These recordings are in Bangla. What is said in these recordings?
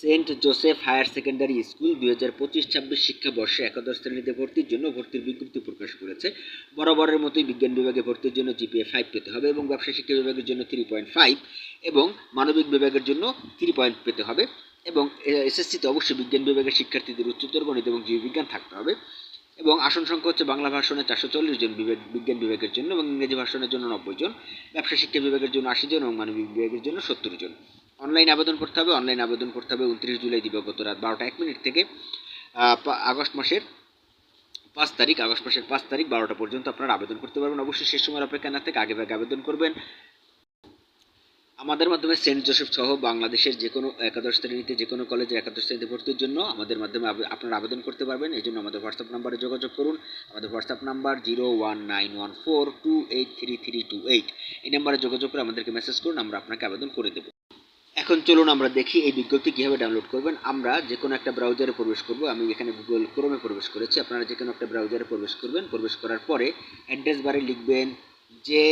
Saint Joseph higher secondary school দুই হাজার পঁচিশ ছাব্বিশ শিক্ষাবর্ষে একাদশ শ্রেণীতে ভর্তির জন্য ভর্তির বিজ্ঞপ্তি প্রকাশ করেছে। বরাবরের মতোই বিজ্ঞান বিভাগে ভর্তির জন্য জিপিএ ফাইভ পেতে হবে এবং ব্যবসা শিক্ষা বিভাগের জন্য থ্রি পয়েন্ট ফাইভ এবং মানবিক বিভাগের জন্য থ্রি পয়েন্ট পেতে হবে এবং এসএসসিতে অবশ্যই বিজ্ঞান বিভাগের শিক্ষার্থীদের উচ্চতর গণিত এবং জীববিজ্ঞান থাকতে হবে এবং আসন সংখ্যা হচ্ছে বাংলা ভাষণে চারশো চল্লিশ জন বিজ্ঞান বিভাগের জন্য এবং ইংরেজি ভাষণের জন্য নব্বই জন, ব্যবসা শিক্ষা বিভাগের জন্য আশি জন এবং মানবিক বিভাগের জন্য সত্তর জন। অনলাইন আবেদন করতে হবে অনলাইন আবেদন করতে হবে। উনত্রিশ জুলাই দিবাগত রাত বারোটা এক মিনিট থেকে আগস্ট মাসের পাঁচ তারিখ, আগস্ট মাসের পাঁচ তারিখ বারোটা পর্যন্ত আপনারা আবেদন করতে পারবেন। অবশ্যই শেষ সময়ের অপেক্ষা না থেকে আগে ভাগে আবেদন করবেন। আমাদের মাধ্যমে সেন্ট জোসেফ সহ বাংলাদেশের যে কোনো একাদশ শ্রেণীতে, যে কোনো কলেজে একাদশ শ্রেণীতে ভর্তির জন্য আমাদের মাধ্যমে আপনারা আবেদন করতে পারবেন। এই জন্য আমাদের হোয়াটসঅ্যাপ নাম্বারে যোগাযোগ করুন। আমাদের WhatsApp number zero one nine one four two eight three three two eight. এই নাম্বারে যোগাযোগ করে আমাদেরকে মেসেজ করুন, আমরা আপনাকে আবেদন করে দেবো। এখন চলুন আমরা দেখি এই বিজ্ঞপ্তি কীভাবে ডাউনলোড করবেন। আমরা যে কোনো একটা ব্রাউজারে প্রবেশ করব। আমি এখানে গুগল ক্রোমে প্রবেশ করেছি। আপনারা যে কোনো একটা ব্রাউজারে প্রবেশ করবেন। প্রবেশ করার পরে অ্যাড্রেস বারে লিখবেন J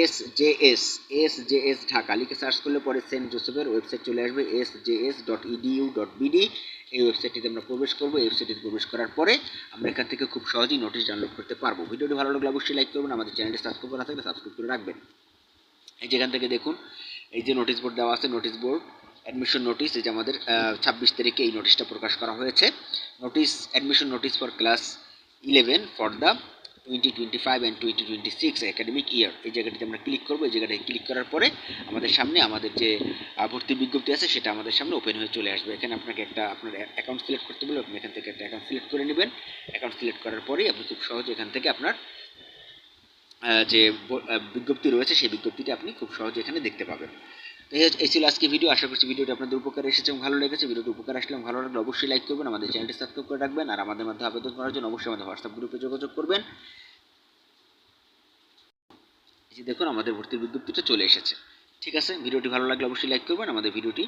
S J S S J S Dhaka. লিখে সার্চ করলে পরে সেন্ট জোসেফের ওয়েবসাইট চলে আসবে S J S dot EDU dot BD এই ওয়েবসাইটটিতে আমরা প্রবেশ করব। এই ওয়েবসাইটটিতে প্রবেশ করার পরে আমরা এখান থেকে খুব সহজেই নোটিশ ডাউনলোড করতে পারব। ভিডিওটি ভালো লাগলে অবশ্যই লাইক করবেন। আমাদের চ্যানেলটি সাবস্ক্রাইব করা থাকলে সাবস্ক্রাইব করে রাখবেন। এই যেখান থেকে দেখুন এই যে নোটিশ বোর্ড দেওয়া আছে নোটিশ বোর্ড অ্যাডমিশন নোটিশ এই যে আমাদের ছাব্বিশ তারিখে এই নোটিশটা প্রকাশ করা হয়েছে। Notice admission notice for class eleven for the twenty twenty five and twenty twenty six academic year এই জায়গাটিতে আমরা ক্লিক করব, এই জায়গাটায় ক্লিক করার পরে আমাদের সামনে আমাদের যে ভর্তি বিজ্ঞপ্তি আছে, সেটা আমাদের সামনে ওপেন হয়ে চলে আসবে। এখানে আপনাকে একটা, আপনার অ্যাকাউন্ট সিলেক্ট করতে বলে আপনি এখান থেকে একটা অ্যাকাউন্ট সিলেক্ট করে নেবেন। অ্যাকাউন্ট সিলেক্ট করার পরেই আপনি খুব সহজে এখান থেকে আপনার যে বিজ্ঞপ্তি রয়েছে, সেই বিজ্ঞপ্তিটি আপনি খুব সহজে এখানে দেখতে পাবেন। তো এই ছিল আজকে ভিডিও। আশা করছি ভিডিওটি আপনাদের উপকার এসেছে এবং ভালো লেগেছে। ভিডিওটি উপকার আসলে ভালো লাগলে অবশ্যই লাইক করবেন, আমাদের চ্যানেলটি সাবস্ক্রাইব করে রাখবেন আর আমাদের মধ্যে আবেদন করার জন্য অবশ্যই আমাদের হোয়াটসঅ্যাপ গ্রুপে যোগাযোগ করবেন। এই যে দেখুন, আমাদের ভর্তির বিজ্ঞপ্তিটা চলে এসেছে। ঠিক আছে? ভিডিওটি ভালো লাগলে অবশ্যই লাইক করবেন, আমাদের ভিডিওটি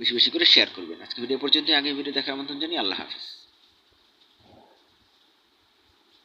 বেশি বেশি করে শেয়ার করবেন। আজকে ভিডিও পর্যন্ত আগে ভিডিও দেখার আমন্ত্রণ জানিয়ে আল্লাহ হাফিজ।